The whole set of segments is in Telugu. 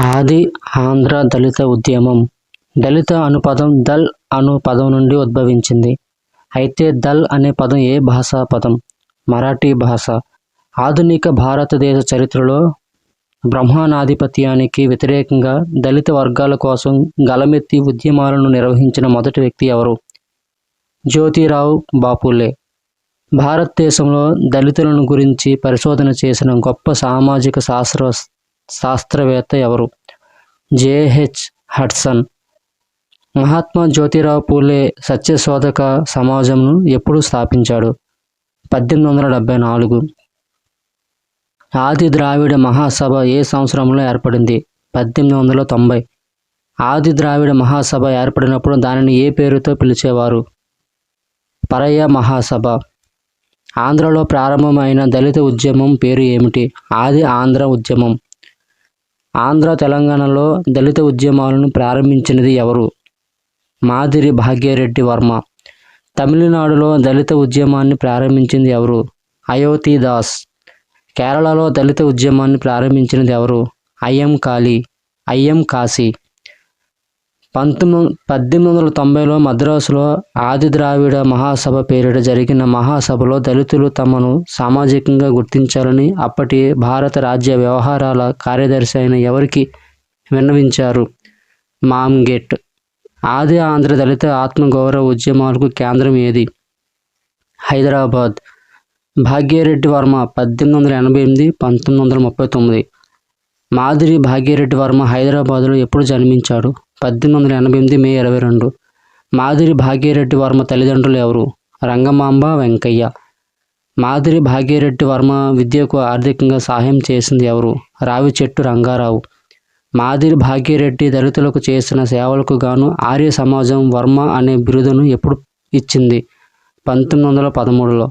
ఆది ఆంధ్ర దళిత ఉద్యమం. దళిత అను పదం దల్ అను పదం నుండి ఉద్భవించింది. అయితే దల్ అనే పదం ఏ భాషా పదం? మరాఠీ భాష. ఆధునిక భారతదేశ చరిత్రలో బ్రహ్మానాధిపత్యానికి వ్యతిరేకంగా దళిత వర్గాల కోసం గలమెత్తి ఉద్యమాలను నిర్వహించిన మొదటి వ్యక్తి ఎవరు? జ్యోతిరావు బాపులే. భారతదేశంలో దళితులను గురించి పరిశోధన చేసిన గొప్ప సామాజిక శాస్త్ర శాస్త్రవేత్త ఎవరు? JH Hudson. మహాత్మా జ్యోతిరావు పూలే సత్యశోధక సమాజంను ఎప్పుడు స్థాపించాడు? పద్దెనిమిది వందల డెబ్బై నాలుగు. ఆది ద్రావిడ మహాసభ ఏ సంవత్సరంలో ఏర్పడింది? పద్దెనిమిది వందల తొంభై. ఆది ద్రావిడ మహాసభ ఏర్పడినప్పుడు దానిని ఏ పేరుతో పిలిచేవారు? పరయ్య మహాసభ. ఆంధ్రలో ప్రారంభమైన దళిత ఉద్యమం పేరు ఏమిటి? ఆది ఆంధ్ర ఉద్యమం. ఆంధ్ర తెలంగాణలో దళిత ఉద్యమాలను ప్రారంభించినది ఎవరు? మాదిరి భాగ్యరెడ్డి వర్మ. తమిళనాడులో దళిత ఉద్యమాన్ని ప్రారంభించింది ఎవరు? అయోతి దాస్. కేరళలో దళిత ఉద్యమాన్ని ప్రారంభించినది ఎవరు? అయ్యం కాళీ అయ్యం కాశీ. పంతొమ్మిది పద్దెనిమిది వందల తొంభైలో మద్రాసులో ఆది ద్రావిడ మహాసభ పేరిట జరిగిన మహాసభలో దళితులు తమను సామాజికంగా గుర్తించాలని అప్పటి భారత రాజ్య వ్యవహారాల కార్యదర్శి అయిన ఎవరికి విన్నవించారు? మామ్గేట్. ఆది ఆంధ్ర దళిత ఆత్మగౌరవ ఉద్యమాలకు కేంద్రం ఏది? హైదరాబాద్. భాగ్యరెడ్డి వర్మ పద్దెనిమిది వందల ఎనభై ఎనిమిది పంతొమ్మిది వందల ముప్పై తొమ్మిది. మాదిరి భాగ్యరెడ్డి వర్మ హైదరాబాద్లో ఎప్పుడు జన్మించాడు? పద్దెనిమిది వందల ఎనభై ఎనిమిది మే ఇరవై రెండు. మాదిరి భాగ్యరెడ్డి వర్మ తల్లిదండ్రులు ఎవరు? రంగమాంబ వెంకయ్య. మాదిరి భాగ్యరెడ్డి వర్మ విద్యకు ఆర్థికంగా సహాయం చేసింది ఎవరు? రావి చెట్టు రంగారావు. మాదిరి భాగ్యరెడ్డి దళితులకు చేసిన సేవలకు గాను ఆర్య సమాజం వర్మ అనే బిరుదును ఎప్పుడు ఇచ్చింది? పంతొమ్మిది వందల పదమూడులో.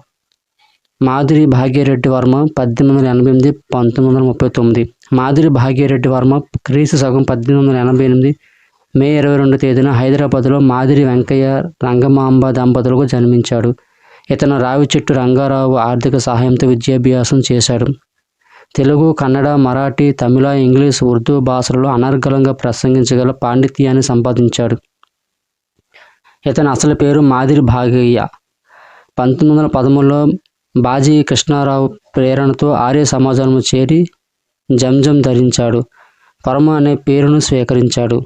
మాదిరి భాగ్యరెడ్డి వర్మ పద్దెనిమిది వందల ఎనభై ఎనిమిది పంతొమ్మిది వందల ముప్పై తొమ్మిది. మాదిరి భాగ్యరెడ్డి వర్మ క్రీస్తు సగం పద్దెనిమిది వందల ఎనభై ఎనిమిది మే ఇరవై రెండు తేదీన హైదరాబాద్లో మాదిరి వెంకయ్య రంగమాంబ దంపతులకు జన్మించాడు. ఇతను రావి చెట్టు రంగారావు ఆర్థిక సహాయంతో విద్యాభ్యాసం చేశాడు. తెలుగు కన్నడ మరాఠీ తమిళ ఇంగ్లీష్ ఉర్దూ భాషలలో అనర్గళంగా ప్రసంగించగల పాండిత్యాన్ని సంపాదించాడు. ఇతని అసలు పేరు మాదిరి భాగయ్య. పంతొమ్మిది వందల పదమూడులో బాజీ కృష్ణారావు ప్రేరణతో ఆర్య సమాజంలో చేరి జంజం ధరించాడు. పరమ అనే పేరును స్వీకరించాడు.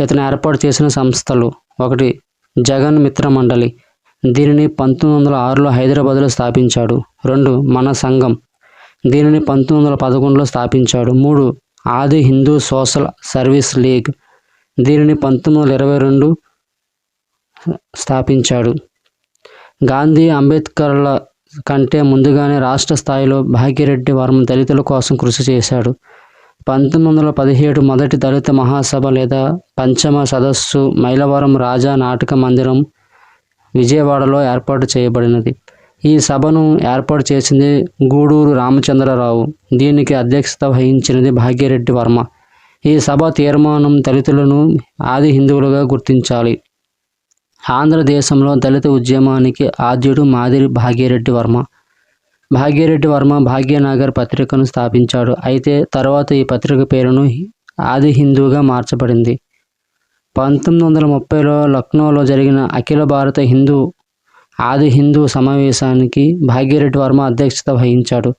ఇతను ఏర్పాటు చేసిన సంస్థలు ఒకటి జగన్ మిత్ర మండలి. దీనిని పంతొమ్మిది వందల ఆరులో హైదరాబాద్లో స్థాపించాడు. రెండు మన సంఘం. దీనిని పంతొమ్మిది వందల పదకొండులో స్థాపించాడు. మూడు ఆది హిందూ సోషల్ సర్వీస్ లీగ్. దీనిని పంతొమ్మిది వందల ఇరవై రెండు స్థాపించాడు. గాంధీ అంబేద్కర్ల కంటే ముందుగానే రాష్ట్ర స్థాయిలో భాగ్యరెడ్డి వర్మ దళితుల కోసం కృషి చేశాడు. పంతొమ్మిది వందల పదిహేడు మొదటి దళిత మహాసభ లేదా పంచమ సదస్సు మైలవరం రాజా నాటక మందిరం విజయవాడలో ఏర్పాటు చేయబడినది. ఈ సభను ఏర్పాటు చేసింది గూడూరు రామచంద్రరావు. దీనికి అధ్యక్షత వహించినది భాగ్యరెడ్డి వర్మ. ఈ సభ తీర్మానం దళితులను ఆది హిందువులుగా గుర్తించాలి. ఆంధ్రదేశంలో దళిత ఉద్యమానికి ఆద్యుడు మాదిరి భాగ్యరెడ్డి వర్మ. భాగ్యరెడ్డి వర్మ భాగ్యనగర్ పత్రికను స్థాపించాడు. అయితే తర్వాత ఈ పత్రిక పేరును ఆది హిందూగా మార్చబడింది. పంతొమ్మిది వందల ముప్పైలో లక్నోలో జరిగిన అఖిల భారత హిందూ ఆది హిందూ సమావేశానికి భాగ్యరెడ్డి వర్మ అధ్యక్షత వహించాడు.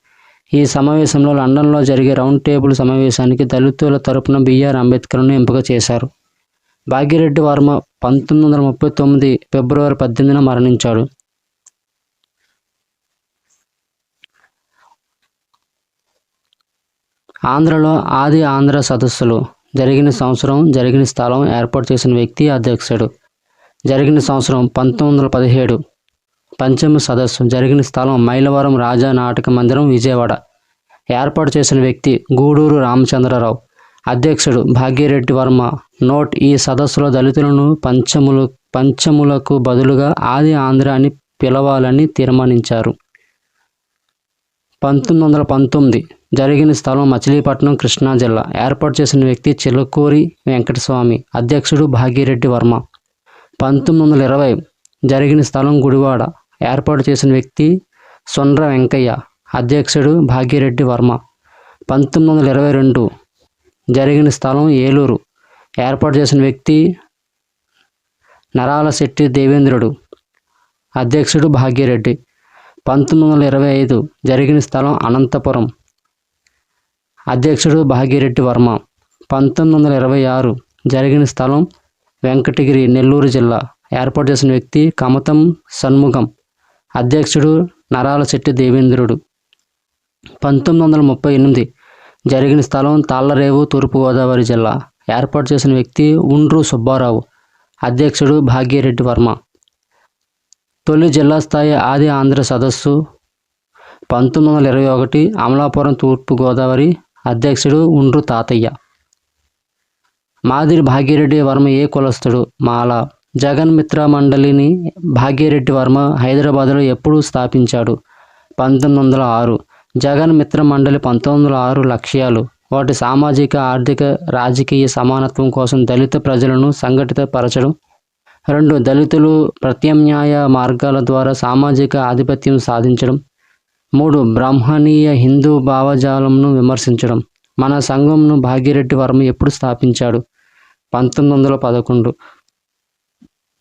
ఈ సమావేశంలో లండన్లో జరిగే రౌండ్ టేబుల్ సమావేశానికి దళితుల తరపున బిఆర్ అంబేద్కర్ను ఎంపిక చేశారు. భాగ్యరెడ్డి వర్మ పంతొమ్మిది వందల ముప్పై తొమ్మిది ఫిబ్రవరి పద్దెనిమిదిన మరణించాడు. ఆంధ్రలో ఆది ఆంధ్ర సదస్సులు. జరిగిన సంవత్సరం జరిగిన స్థలం ఏర్పాటు చేసిన వ్యక్తి అధ్యక్షుడు. జరిగిన సంవత్సరం పంతొమ్మిది వందల పదిహేడు. పంచమ సదస్సు. జరిగిన స్థలం మైలవరం రాజా నాటక మందిరం విజయవాడ. ఏర్పాటు చేసిన వ్యక్తి గూడూరు రామచంద్రరావు. అధ్యక్షుడు భాగ్యరెడ్డి వర్మ. నోట్ ఈ సదస్సులో దళితులను పంచములు పంచములకు బదులుగా ఆది ఆంధ్ర అని పిలవాలని తీర్మానించారు. పంతొమ్మిది వందల పంతొమ్మిది. జరిగిన స్థలం మచిలీపట్నం కృష్ణా జిల్లా. ఏర్పాటు చేసిన వ్యక్తి చిలకూరి వెంకటస్వామి అధ్యక్షుడు భాగీరెడ్డి వర్మ. పంతొమ్మిది వందల ఇరవై జరిగిన స్థలం గుడివాడ. ఏర్పాటు చేసిన వ్యక్తి సొండ్ర వెంకయ్య అధ్యక్షుడు భాగీరెడ్డి వర్మ. పంతొమ్మిది వందల ఇరవై రెండు జరిగిన స్థలం ఏలూరు. ఏర్పాటు చేసిన వ్యక్తి నరాల శెట్టి దేవేంద్రుడు అధ్యక్షుడు భాగ్యరెడ్డి పంతొమ్మిది వందల ఇరవై ఐదు జరిగిన స్థలం అనంతపురం. అధ్యక్షుడు భాగీరెడ్డి వర్మ. పంతొమ్మిది వందల ఇరవై ఆరు జరిగిన స్థలం వెంకటగిరి నెల్లూరు జిల్లా. ఏర్పాటు చేసిన వ్యక్తి కమతం షణ్ముఖం అధ్యక్షుడు నరాల శెట్టి దేవేంద్రుడు. పంతొమ్మిది వందల ముప్పై ఎనిమిది జరిగిన స్థలం తాళ్ళరేవు తూర్పుగోదావరి జిల్లా. ఏర్పాటు చేసిన వ్యక్తి ఉండ్రు సుబ్బారావు. అధ్యక్షుడు భాగ్యరెడ్డి వర్మ. తొలి జిల్లా స్థాయి ఆది ఆంధ్ర సదస్సు. పంతొమ్మిది వందల ఇరవై ఒకటి అమలాపురం తూర్పుగోదావరి అధ్యక్షుడు ఉండ్రు తాతయ్య. మాదిరి భాగ్యరెడ్డి వర్మ ఏ కులస్తుడు మాల. జగన్ మిత్ర మండలిని భాగ్యరెడ్డి వర్మ హైదరాబాద్లో ఎప్పుడు స్థాపించాడు? పంతొమ్మిది వందల ఆరు. జగన్ మిత్ర మండలి పంతొమ్మిది వందల ఆరు లక్ష్యాలు. వాటి సామాజిక ఆర్థిక రాజకీయ సమానత్వం కోసం దళిత ప్రజలను సంఘటితపరచడం. రెండు దళితులు ప్రత్యామ్నాయ మార్గాల ద్వారా సామాజిక ఆధిపత్యం సాధించడం. మూడు బ్రాహ్మణీయ హిందూ భావజాలంను విమర్శించడం. మన సంఘంను భాగ్యరెడ్డి వర్మ ఎప్పుడు స్థాపించాడు? పంతొమ్మిది వందల పదకొండు.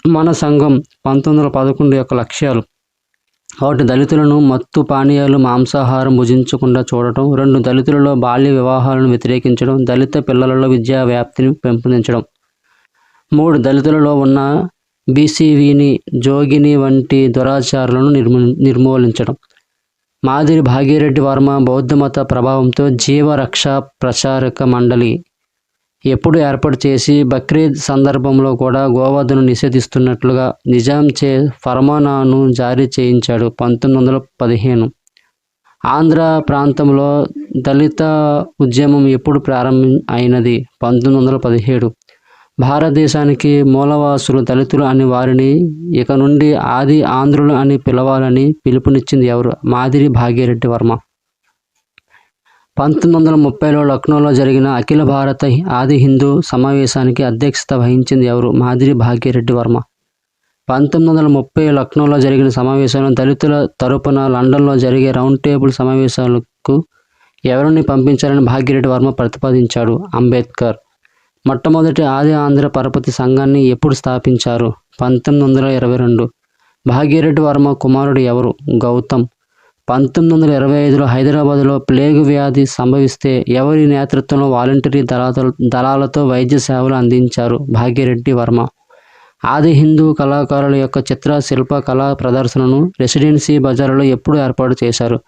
మన సంఘం పంతొమ్మిది వందల పదకొండు యొక్క లక్ష్యాలు. ఒకటి దళితులను మత్తు పానీయాలు మాంసాహారం భుజించకుండా చూడటం. రెండు దళితులలో బాల్య వివాహాలను వ్యతిరేకించడం. దళిత పిల్లలలో విద్యా వ్యాప్తిని పెంపొందించడం. మూడు దళితులలో ఉన్న బీసీవీని జోగిని వంటి దురాచారాలను నిర్మూ నిర్మూలించడం. మాదిరి భాగీరెడ్డి వర్మ బౌద్ధమత ప్రభావంతో జీవరక్ష ప్రచారక మండలి ఎప్పుడు ఏర్పాటు చేసి బక్రీద్ సందర్భంలో కూడా గోవధను నిషేధిస్తున్నట్లుగా నిజాం చే ఫర్మానాను జారీ చేయించాడు పంతొమ్మిది వందల పదిహేను. ఆంధ్ర ప్రాంతంలో దళిత ఉద్యమం ఎప్పుడు ప్రారంభం అయినది? పంతొమ్మిది వందల పదిహేడు. భారతదేశానికి మూలవాసులు దళితులు అని వారిని ఇక నుండి ఆది ఆంధ్రులు అని పిలవాలని పిలుపునిచ్చింది ఎవరు? మాదిరి భాగ్యరెడ్డి వర్మ. పంతొమ్మిది వందల ముప్పైలో లక్నోలో జరిగిన అఖిల భారత ఆది హిందూ సమావేశానికి అధ్యక్షత వహించింది ఎవరు? మాదిరి భాగ్యరెడ్డి వర్మ. పంతొమ్మిది వందల ముప్పై లక్నోలో జరిగిన సమావేశంలో దళితుల తరపున లండన్లో జరిగే రౌండ్ టేబుల్ సమావేశాలకు ఎవరిని పంపించాలని భాగ్యరెడ్డి వర్మ ప్రతిపాదించాడు? అంబేద్కర్. మొట్టమొదటి ఆది ఆంధ్ర పరపతి సంఘాన్ని ఎప్పుడు స్థాపించారు? పంతొమ్మిది వందల ఇరవై రెండు. భాగ్యరెడ్డి వర్మ కుమారుడు ఎవరు? గౌతమ్. పంతొమ్మిది వందల ఇరవై ఐదులో హైదరాబాద్లో ప్లేగు వ్యాధి సంభవిస్తే ఎవరి నేతృత్వంలో వాలంటరీ దళాల దళాలతో వైద్య సేవలు అందించారు భాగ్యరెడ్డి వర్మ? ఆది హిందూ కళాకారుల యొక్క చిత్ర శిల్ప కళా ప్రదర్శనను రెసిడెన్సీ బజార్లో ఎప్పుడు ఏర్పాటు చేశారు?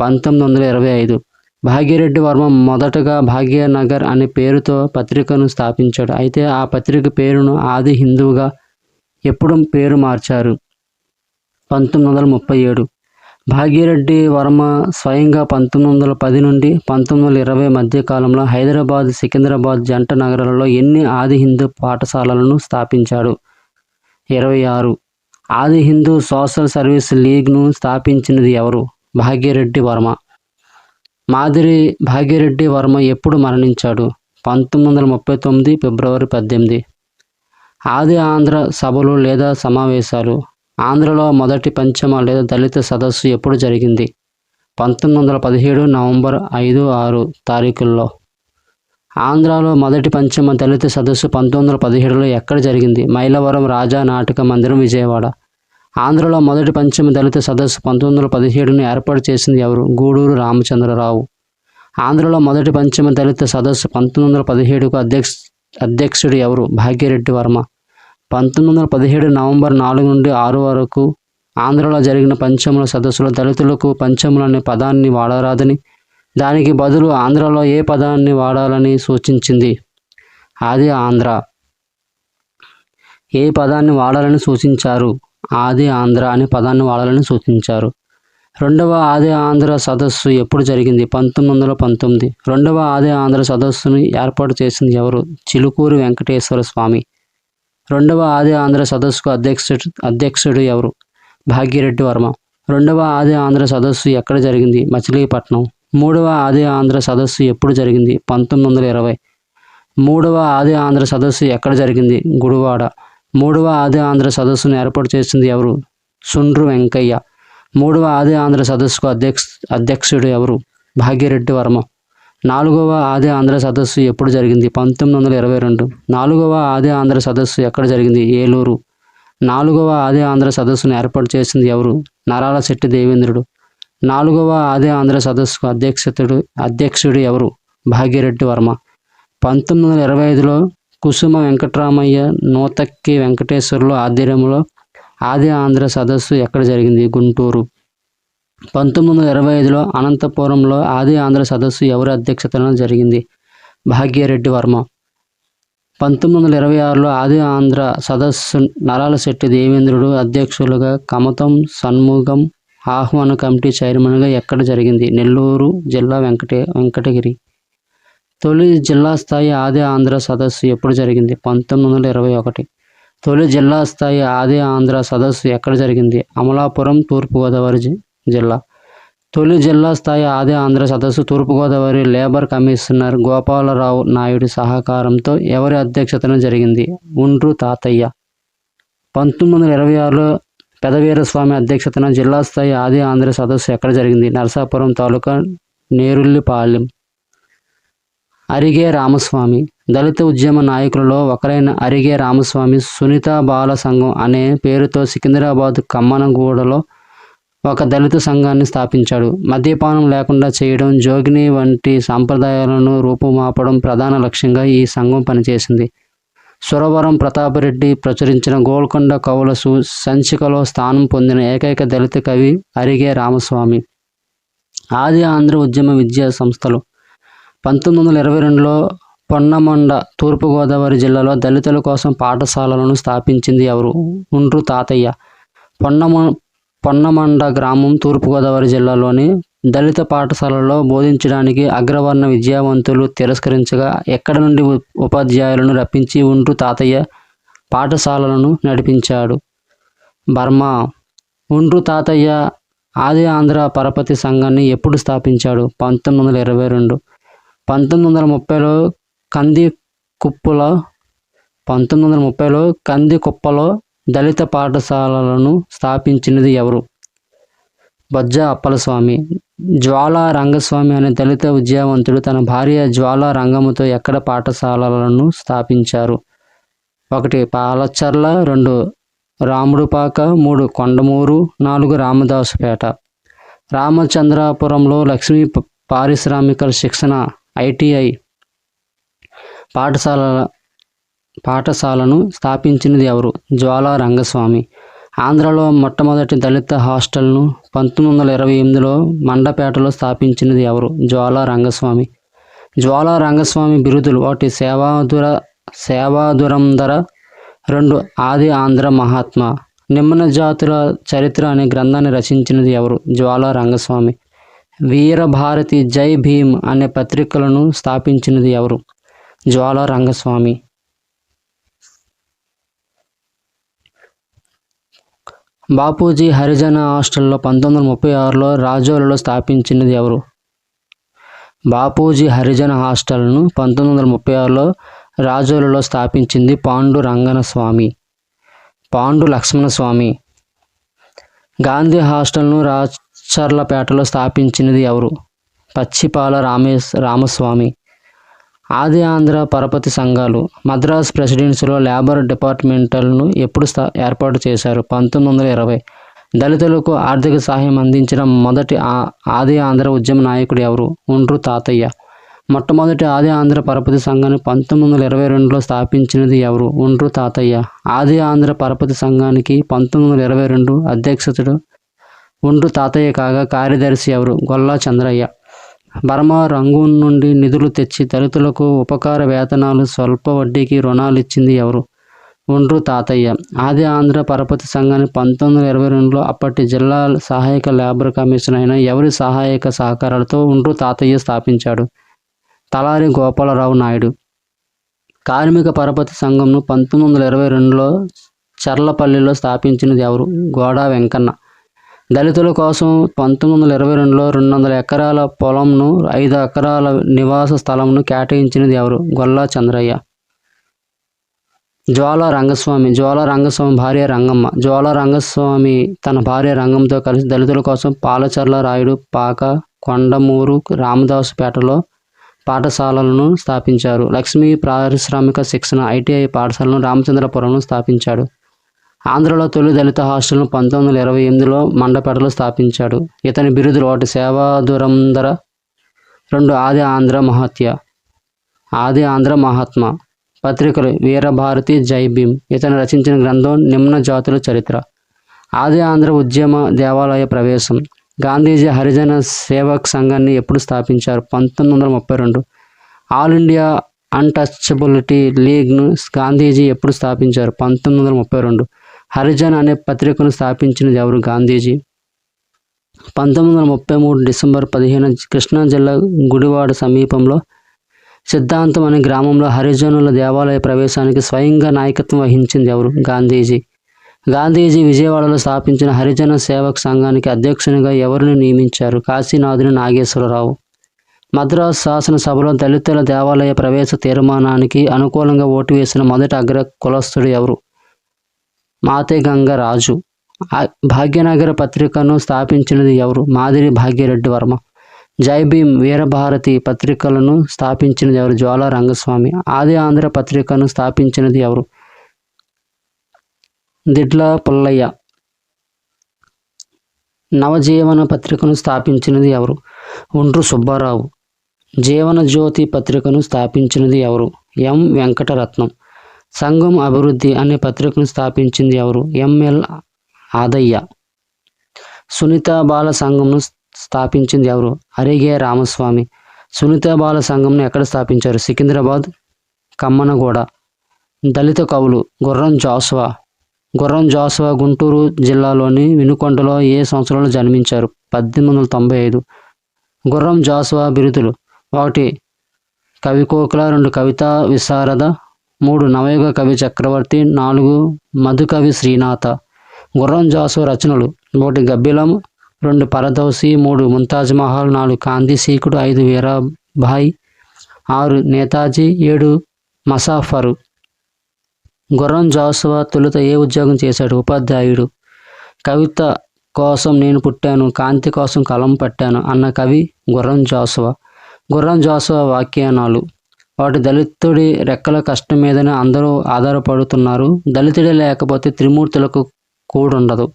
పంతొమ్మిది వందల ఇరవై ఐదు. భాగ్యరెడ్డి వర్మ మొదటగా భాగ్యనగర్ అనే పేరుతో పత్రికను స్థాపించాడు. అయితే ఆ పత్రిక పేరును ఆది హిందువుగా ఎప్పుడు పేరు మార్చారు. పంతొమ్మిది వందల ముప్పై ఏడు. భాగ్యరెడ్డి వర్మ స్వయంగా పంతొమ్మిది వందల పది నుండి పంతొమ్మిది వందల ఇరవై మధ్య కాలంలో హైదరాబాద్ సికింద్రాబాద్ జంట నగరాలలో ఎన్ని ఆది హిందూ పాఠశాలలను స్థాపించాడు? ఇరవై ఆరు. ఆది హిందూ సోషల్ సర్వీస్ లీగ్ను స్థాపించినది ఎవరు? భాగ్యరెడ్డి వర్మ. మాదిరి భాగ్యరెడ్డి వర్మ ఎప్పుడు మరణించాడు? పంతొమ్మిది వందల ముప్పై తొమ్మిది ఫిబ్రవరి పద్దెనిమిది. ఆది ఆంధ్ర సభలు లేదా సమావేశాలు? ఆంధ్రలో మొదటి పంచమ లేదా దళిత సదస్సు ఎప్పుడు జరిగింది? పంతొమ్మిది వందల పదిహేడు నవంబర్ ఐదు ఆరు తారీఖుల్లో. ఆంధ్రాలో మొదటి పంచమ దళిత సదస్సు పంతొమ్మిది వందల పదిహేడులో ఎక్కడ జరిగింది? మైలవరం రాజా నాటక మందిరం విజయవాడ. ఆంధ్రలో మొదటి పంచమ దళిత సదస్సు పంతొమ్మిది వందల పదిహేడును ఏర్పాటు చేసింది ఎవరు? గూడూరు రామచంద్రరావు. ఆంధ్రలో మొదటి పంచమ దళిత సదస్సు పంతొమ్మిది వందల పదిహేడుకు అధ్యక్ష అధ్యక్షుడు ఎవరు? భాగ్యరెడ్డి వర్మ. పంతొమ్మిది వందల పదిహేడు నవంబర్ నాలుగు నుండి ఆరు వరకు ఆంధ్రలో జరిగిన పంచముల సదస్సులో దళితులకు పంచములు అనే పదాన్ని వాడరాదని దానికి బదులు ఆంధ్రలో ఏ పదాన్ని వాడాలని సూచించింది? ఆది ఆంధ్ర. ఏ పదాన్ని వాడాలని సూచించారు? ఆది ఆంధ్ర అనే పదాన్ని వాడాలని సూచించారు. రెండవ ఆది ఆంధ్ర సదస్సు ఎప్పుడు జరిగింది? పంతొమ్మిది వందల పంతొమ్మిది. రెండవ ఆది ఆంధ్ర సదస్సును ఏర్పాటు చేసింది ఎవరు? చిలుకూరు వెంకటేశ్వర స్వామి. రెండవ ఆది ఆంధ్ర సదస్సుకు అధ్యక్షుడు అధ్యక్షుడు ఎవరు? భాగ్యరెడ్డి వర్మ. రెండవ ఆది ఆంధ్ర సదస్సు ఎక్కడ జరిగింది? మచిలీపట్నం. మూడవ ఆది ఆంధ్ర సదస్సు ఎప్పుడు జరిగింది? పంతొమ్మిది వందల ఇరవై. మూడవ ఆది ఆంధ్ర సదస్సు ఎక్కడ జరిగింది? గుడివాడ. మూడవ ఆది ఆంధ్ర సదస్సును ఏర్పాటు చేసింది ఎవరు? సుండ్రు వెంకయ్య. మూడవ ఆది ఆంధ్ర సదస్సుకు అధ్యక్ష అధ్యక్షుడు ఎవరు? భాగ్యరెడ్డి వర్మ. నాలుగవ ఆది ఆంధ్ర సదస్సు ఎప్పుడు జరిగింది? పంతొమ్మిది వందల ఇరవై రెండు. నాలుగవ ఆది ఆంధ్ర సదస్సు ఎక్కడ జరిగింది? ఏలూరు. నాలుగవ ఆది ఆంధ్ర సదస్సును ఏర్పాటు చేసింది ఎవరు? నరాల శెట్టి దేవేంద్రుడు. నాలుగవ ఆది ఆంధ్ర సదస్సుకు అధ్యక్షతుడు అధ్యక్షుడు ఎవరు? భాగ్యరెడ్డి వర్మ. పంతొమ్మిది వందల ఇరవై ఐదులో కుసుమ వెంకటరామయ్య నూతక్కి వెంకటేశ్వర్లు ఆధ్వర్యంలో ఆది ఆంధ్ర సదస్సు ఎక్కడ జరిగింది? గుంటూరు. పంతొమ్మిది వందల ఇరవై ఐదులో అనంతపురంలో ఆది ఆంధ్ర సదస్సు ఎవరి అధ్యక్షతన జరిగింది? భాగ్యరెడ్డి వర్మ. పంతొమ్మిది వందల ఇరవై ఆరులో ఆది ఆంధ్ర సదస్సు నరాల శెట్టి దేవేంద్రుడు అధ్యక్షులుగా కమతం సన్ముఖం ఆహ్వాన కమిటీ చైర్మన్గా ఎక్కడ జరిగింది? నెల్లూరు జిల్లా వెంకటే వెంకటగిరి. తొలి జిల్లా స్థాయి ఆది ఆంధ్ర సదస్సు ఎప్పుడు జరిగింది? పంతొమ్మిది వందల ఇరవై ఒకటి. తొలి జిల్లా స్థాయి ఆది ఆంధ్ర సదస్సు ఎక్కడ జరిగింది? అమలాపురం తూర్పుగోదావరి జిల్లా. తొలి జిల్లా స్థాయి ఆది ఆంధ్ర సదస్సు తూర్పుగోదావరి లేబర్ కమిషనర్ గోపాలరావు నాయుడు సహకారంతో ఎవరి అధ్యక్షతన జరిగింది? ఉండ్రు తాతయ్య. పంతొమ్మిది వందల ఇరవై ఆరులో పెదవీరస్వామి అధ్యక్షతన జిల్లా స్థాయి ఆది ఆంధ్ర సదస్సు ఎక్కడ జరిగింది? నరసాపురం తాలూకా నేరుల్లిపాలెం. అరిగే రామస్వామి. దళిత ఉద్యమ నాయకులలో ఒకరైన అరిగే రామస్వామి సునీత బాల సంఘం అనే పేరుతో సికింద్రాబాద్ కమ్మనగూడలో ఒక దళిత సంఘాన్ని స్థాపించాడు. మద్యపానం లేకుండా చేయడం జోగిని వంటి సాంప్రదాయాలను రూపుమాపడం ప్రధాన లక్ష్యంగా ఈ సంఘం పనిచేసింది. సురవరం ప్రతాపరెడ్డి ప్రచురించిన గోల్కొండ కవులసు సంచికలో స్థానం పొందిన ఏకైక దళిత కవి అరిగే రామస్వామి. ఆది ఆంధ్ర ఉద్యమ విద్యా సంస్థలు. పంతొమ్మిది వందల ఇరవై రెండులో పొన్నమండ తూర్పుగోదావరి జిల్లాలో దళితుల కోసం పాఠశాలలను స్థాపించింది ఎవరు? ఉండ్రు తాతయ్య. పొన్నమ పొన్నమండ గ్రామం తూర్పుగోదావరి జిల్లాలోని దళిత పాఠశాలలో బోధించడానికి అగ్రవర్ణ విద్యావంతులు తిరస్కరించగా ఎక్కడ నుండి ఉపాధ్యాయులను రప్పించి ఉండ్రు తాతయ్య పాఠశాలలను నడిపించాడు? బర్మా. ఉండ్రు తాతయ్య ఆది ఆంధ్ర పరపతి సంఘాన్ని ఎప్పుడు స్థాపించాడు? పంతొమ్మిది వందల ఇరవై రెండు. పంతొమ్మిది వందల ముప్పైలో కంది కుప్పలో పంతొమ్మిది వందల ముప్పైలో కంది కుప్పలో దళిత పాఠశాలలను స్థాపించినది ఎవరు? బొజ్జ అప్పలస్వామి. జ్వాలా రంగస్వామి అనే దళిత విద్యావంతుడు తన భార్య జ్వాలా రంగముతో ఎక్కడ పాఠశాలలను స్థాపించారు? ఒకటి పాలచర్ల రెండు రాముడుపాక మూడు కొండమూరు నాలుగు రామదాసుపేట. రామచంద్రాపురంలో లక్ష్మీ పారిశ్రామిక శిక్షణ ఐటీఐ పాఠశాల పాఠశాలను స్థాపించినది ఎవరు? జ్వాలా రంగస్వామి. ఆంధ్రలో మొట్టమొదటి దళిత హాస్టల్ను పంతొమ్మిది వందల ఇరవై ఎనిమిదిలో మండపేటలో స్థాపించినది ఎవరు? జ్వాలా రంగస్వామి. జ్వాలా రంగస్వామి బిరుదులు ఒకటి సేవాదుర సేవాదురంధర రెండు ఆది ఆంధ్ర మహాత్మ. నిమ్మన జాతుల చరిత్ర అనే గ్రంథాన్ని రచించినది ఎవరు? జ్వాలా రంగస్వామి. వీరభారతి జై భీమ్ అనే పత్రికలను స్థాపించినది ఎవరు? జ్వాల రంగస్వామి. బాపూజీ హరిజన హాస్టల్లో పంతొమ్మిది వందల ముప్పై ఆరులో రాజోలలో స్థాపించినది ఎవరు? బాపూజీ హరిజన హాస్టల్ను పంతొమ్మిది వందల ముప్పై ఆరులో రాజోలలో స్థాపించింది పాండు రంగనస్వామి. పాండు లక్ష్మణస్వామి. గాంధీ హాస్టల్ను రాజ్ చర్లపేటలో స్థాపించినది ఎవరు? పచ్చిపాల రామేశ్ రామస్వామి. ఆది ఆంధ్ర పరపతి సంఘాలు. మద్రాస్ ప్రెసిడెన్సీలో లేబర్ డిపార్ట్మెంటల్ను ఎప్పుడు స్థా ఏర్పాటు చేశారు? పంతొమ్మిది వందల ఇరవై. దళితులకు ఆర్థిక సహాయం అందించిన మొదటి ఆది ఆంధ్ర ఉద్యమ నాయకుడు ఎవరు? ఉండ్రు తాతయ్య. మొట్టమొదటి ఆది ఆంధ్ర పరపతి సంఘాన్ని పంతొమ్మిది వందల ఇరవై రెండులో స్థాపించినది ఎవరు? ఉండ్రు తాతయ్య. ఆది ఆంధ్ర పరపతి సంఘానికి పంతొమ్మిది వందల ఇరవై రెండు అధ్యక్షతుడు ఉండ్రు తాతయ్య కాగా కార్యదర్శి ఎవరు? గొల్లా చంద్రయ్య. బర్మా రంగూన్ నుండి నిధులు తెచ్చి దళితులకు ఉపకార వేతనాలు స్వల్ప వడ్డీకి రుణాలు ఇచ్చింది ఎవరు? ఉండ్రు తాతయ్య. ఆది ఆంధ్ర పరపతి సంఘాన్ని పంతొమ్మిది వందల ఇరవై రెండులో అప్పటి జిల్లా సహాయక లేబర్ కమిషన్ అయిన ఎవరి సహాయక సహకారాలతో ఉండ్రు తాతయ్య స్థాపించాడు? తలారి గోపాలరావు నాయుడు. కార్మిక పరపతి సంఘంను పంతొమ్మిది వందల ఇరవై రెండులో చర్లపల్లిలో స్థాపించినది ఎవరు? గోడా వెంకన్న. దళితుల కోసం పంతొమ్మిది వందల ఇరవై రెండులో రెండు వందల ఎకరాల పొలంను ఐదు ఎకరాల నివాస స్థలంను కేటాయించినది ఎవరు? గొల్లా చంద్రయ్య. జ్వాల రంగస్వామి. జ్వాల రంగస్వామి భార్య రంగమ్మ. జ్వాల రంగస్వామి తన భార్య రంగంతో కలిసి దళితుల కోసం పాలచర్ల రాయుడు పాక కొండమూరు రామదాసుపేటలో పాఠశాలలను స్థాపించారు. లక్ష్మీ పారిశ్రామిక శిక్షణ ఐటీఐ పాఠశాలను రామచంద్రపురంలో స్థాపించాడు. ఆంధ్రలో తొలి దళిత హాస్టల్ను పంతొమ్మిది వందల ఇరవై ఎనిమిదిలో మండపేటలో స్థాపించాడు. ఇతని బిరుదులు ఒకటి సేవా దురంధర రెండు ఆది ఆంధ్ర మహత్య ఆది ఆంధ్ర మహాత్మ పత్రికలు వీరభారతి జై భీమ్. ఇతను రచించిన గ్రంథం నిమ్న జాతుల చరిత్ర. ఆది ఆంధ్ర ఉద్యమ దేవాలయ ప్రవేశం. గాంధీజీ హరిజన సేవక్ సంఘాన్ని ఎప్పుడు స్థాపించారు? పంతొమ్మిది వందల ముప్పై రెండు. ఆల్ ఇండియా అన్టచబిలిటీ లీగ్ను గాంధీజీ ఎప్పుడు స్థాపించారు? పంతొమ్మిది వందల ముప్పై రెండు. హరిజన్ అనే పత్రికను స్థాపించినది ఎవరు? గాంధీజీ. పంతొమ్మిది వందల ముప్పై మూడు డిసెంబర్ పదిహేను కృష్ణా జిల్లా గుడివాడ సమీపంలో సిద్ధాంతం అనే గ్రామంలో హరిజనుల దేవాలయ ప్రవేశానికి స్వయంగా నాయకత్వం వహించింది ఎవరు? గాంధీజీ. గాంధీజీ విజయవాడలో స్థాపించిన హరిజన సేవక్ సంఘానికి అధ్యక్షునిగా ఎవరిని నియమించారు? కాశీనాథుని నాగేశ్వరరావు. మద్రాసు శాసనసభలో దళితుల దేవాలయ ప్రవేశ తీర్మానానికి అనుకూలంగా ఓటు వేసిన మొదటి అగ్ర కులస్తుడు ఎవరు? మాతేగంగ రాజు భాగ్యనగర పత్రికను స్థాపించినది ఎవరు? మాదిరి భాగ్యరెడ్డి వర్మ. జై భీమ్ వీరభారతి పత్రికలను స్థాపించినది ఎవరు? జ్వాలా రంగస్వామి. ఆది ఆంధ్ర పత్రికను స్థాపించినది ఎవరు? దిడ్ల పుల్లయ్య. నవజీవన పత్రికను స్థాపించినది ఎవరు? ఒండ్రు సుబ్బారావు. జీవన జ్యోతి పత్రికను స్థాపించినది ఎవరు? ఎం వెంకటరత్నం. సంఘం అభివృద్ధి అనే పత్రికను స్థాపించింది ఎవరు? M L. సునీత బాల సంఘంను స్థాపించింది ఎవరు? అరిగే రామస్వామి. సునీత బాల సంఘంను ఎక్కడ స్థాపించారు? సికింద్రాబాద్ కమ్మనగూడ. దళిత కవులు గుర్రం జాసువా. గుర్రం జాసువా గుంటూరు జిల్లాలోని వినుకొండలో ఏ సంవత్సరంలో జన్మించారు? పద్దెనిమిది వందల తొంభై ఐదు. గుర్రం జాస్వా బిరుదులు. ఒకటి కవికోకుల రెండు కవితా విశారద మూడు నవయుగ కవి చక్రవర్తి నాలుగు మధుకవి శ్రీనాథ. గుర్రం జాసు రచనలు. ఒకటి గబ్బిలం రెండు పరదౌసి మూడు ముంతాజ్ మహల్ నాలుగు కాంతి సీకుడు ఐదు వీరాభాయ్ ఆరు నేతాజీ ఏడు మసాఫరు. గుర్రం జాసువా తొలుత ఏ ఉద్యోగం చేశాడు? ఉపాధ్యాయుడు. కవిత కోసం నేను పుట్టాను కాంతి కోసం కలం పట్టాను అన్న కవి గుర్రం జాసువా. గుర్రం జాసువా వ్యాఖ్యానాలు వాటి దళితుడి రెక్కల కష్టం మీదనే అందరూ ఆధారపడుతున్నారు. దళితుడే లేకపోతే త్రిమూర్తులకు కూడుండదు.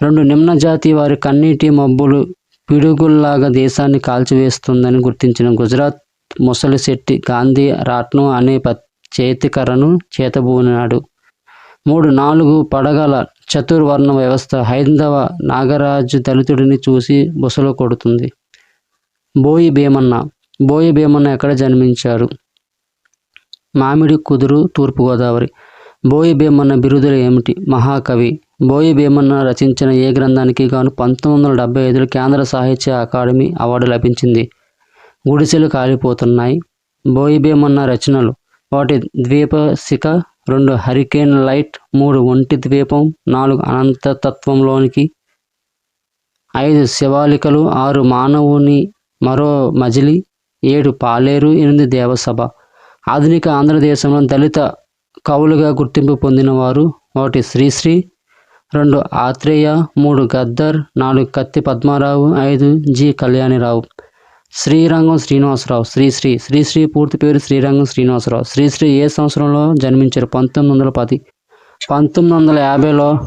రెండు నిమ్న జాతి వారి కన్నీటి మబ్బులు పిడుగుల్లాగా దేశాన్ని కాల్చివేస్తుందని గుర్తించిన గుజరాత్ ముసలిశెట్టి గాంధీ రాట్నం అనే ప చేతికర్రను చేతబూనాడు మూడు నాలుగు పడగల చతుర్వర్ణ వ్యవస్థ హైందవ నాగరాజు దళితుడిని చూసి బుసలు కొడుతుంది. బోయి భీమన్న బోయ భీమన్న ఎక్కడ జన్మించారు? మామిడి కుదురు తూర్పుగోదావరి. బోయి భీమన్న బిరుదులు ఏమిటి? మహాకవి. బోయి భీమన్న రచించిన ఏ గ్రంథానికి గాను పంతొమ్మిది వందల డెబ్బై ఐదులో కేంద్ర సాహిత్య అకాడమీ అవార్డు లభించింది. గుడిసెలు కాలిపోతున్నాయి. బోయి భీమన్న రచనలు? ఒకటి ద్వీపశిఖ రెండు హరికేన్ లైట్ మూడు ఒంటి ద్వీపం నాలుగు అనంతతత్వంలోనికి ఐదు శివాలికలు ఆరు మానవుని మరో మజిలి ఏడు పాలేరు ఎనిమిది దేవసభ. ఆధునిక ఆంధ్రదేశంలో దళిత కవులుగా గుర్తింపు పొందిన వారు ఒకటి శ్రీశ్రీ రెండు ఆత్రేయ మూడు గద్దర్ నాలుగు కత్తి పద్మారావు ఐదు జి కళ్యాణిరావు. శ్రీరంగం శ్రీనివాసరావు శ్రీశ్రీ. శ్రీశ్రీ పూర్తి పేరు శ్రీరంగం శ్రీనివాసరావు. శ్రీశ్రీ ఏ సంవత్సరంలో జన్మించారు? పంతొమ్మిది వందల పది. పంతొమ్మిది వందల యాభైలో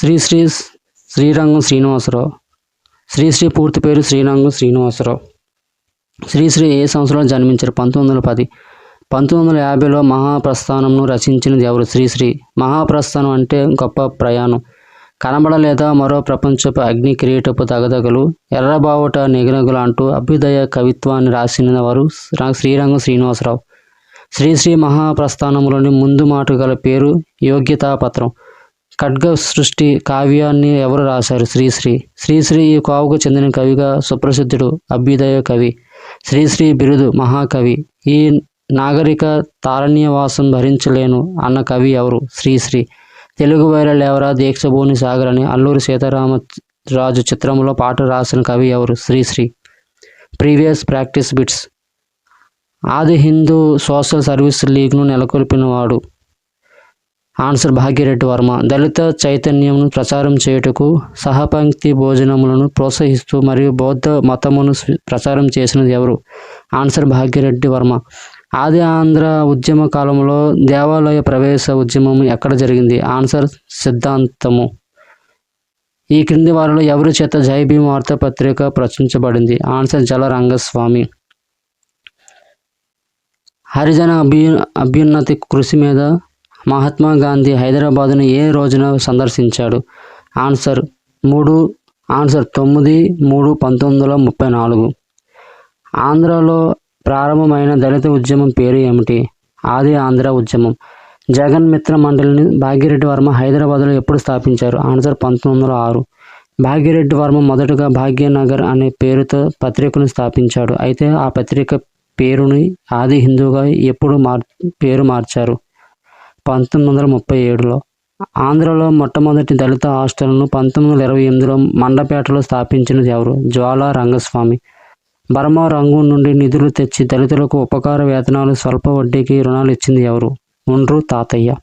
శ్రీశ్రీ శ్రీరంగం శ్రీనివాసరావు. శ్రీశ్రీ పూర్తి పేరు శ్రీరంగం శ్రీనివాసరావు. శ్రీశ్రీ ఏ సంవత్సరంలో జన్మించారు? పంతొమ్మిది వందల పది. పంతొమ్మిది వందల యాభైలో మహాప్రస్థానంను రచించినది ఎవరు శ్రీశ్రీ మహాప్రస్థానం అంటే గొప్ప ప్రయాణం. కనబడలేదా మరో ప్రపంచపు అగ్ని కిరీటపు తగదగలు? ఎర్రబావుట నిగనగులు అంటూ అభ్యుదయ కవిత్వాన్ని రాసిన వారు శ్రీరంగం శ్రీనివాసరావు. శ్రీశ్రీ మహాప్రస్థానంలోని ముందు మాట గల పేరు యోగ్యతాపత్రం. ఖడ్గ సృష్టి కావ్యాన్ని ఎవరు రాశారు? శ్రీశ్రీ. శ్రీశ్రీ ఈ కోవకు చెందిన కవిగా సుప్రసిద్ధుడు అభ్యుదయ కవి. శ్రీశ్రీ బిరుదు మహాకవి. ఈ నాగరిక తారణ్యవాసం భరించలేను అన్న కవి ఎవరు? శ్రీశ్రీ. తెలుగు వైర లేవరా దీక్షభూని సాగర్ అని అల్లూరి సీతారామ రాజు చిత్రంలో పాట రాసిన కవి ఎవరు? Sri Sri. Previous practice bits. Adi Hindu social service లీగ్ను నెలకొల్పినవాడు. ఆన్సర్ భాగ్యరెడ్డి వర్మ. దళిత చైతన్యమును ప్రచారం చేయుటకు సహపంక్తి భోజనములను ప్రోత్సహిస్తూ మరియు బౌద్ధ మతమును ప్రచారం చేసినది ఎవరు? ఆన్సర్ భాగ్యరెడ్డి వర్మ. ఆది ఆంధ్ర ఉద్యమ కాలంలో దేవాలయ ప్రవేశ ఉద్యమం ఎక్కడ జరిగింది? ఆన్సర్ సిద్ధాంతము. ఈ క్రింది వారిలో ఎవరి చేత జై భీమ్ వార్తాపత్రిక ప్రచురించబడింది? ఆన్సర్ జల రంగస్వామి. హరిజన అభ్యు అభ్యున్నతి కృషి మీద మహాత్మా గాంధీ హైదరాబాదును ఏ రోజున సందర్శించాడు? ఆన్సర్ మూడు ఆన్సర్ తొమ్మిది మూడు పంతొమ్మిది వందల ముప్పై నాలుగు ఆంధ్రలో ప్రారంభమైన దళిత ఉద్యమం పేరు ఏమిటి? ఆది ఆంధ్ర ఉద్యమం. జగన్ మిత్ర మండలిని భాగ్యరెడ్డి వర్మ హైదరాబాద్లో ఎప్పుడు స్థాపించారు? ఆన్సర్ పంతొమ్మిది వందల ఆరు. భాగ్యరెడ్డి వర్మ మొదటగా భాగ్యనగర్ అనే పేరుతో పత్రికను స్థాపించాడు. అయితే ఆ పత్రిక పేరుని ఆది హిందూగా ఎప్పుడు మార్ పేరు మార్చారు? పంతొమ్మిది వందల ముప్పై ఏడులో ఆంధ్రలో మొట్టమొదటి దళిత హాస్టల్ను పంతొమ్మిది వందల ఇరవై ఎనిమిదిలో మండపేటలో స్థాపించినది ఎవరు? జ్వాలా రంగస్వామి. బర్మా రంగు నుండి నిధులు తెచ్చి దళితులకు ఉపకార వేతనాలు స్వల్ప వడ్డీకి రుణాలు ఇచ్చింది ఎవరు? ఉండ్రు తాతయ్య.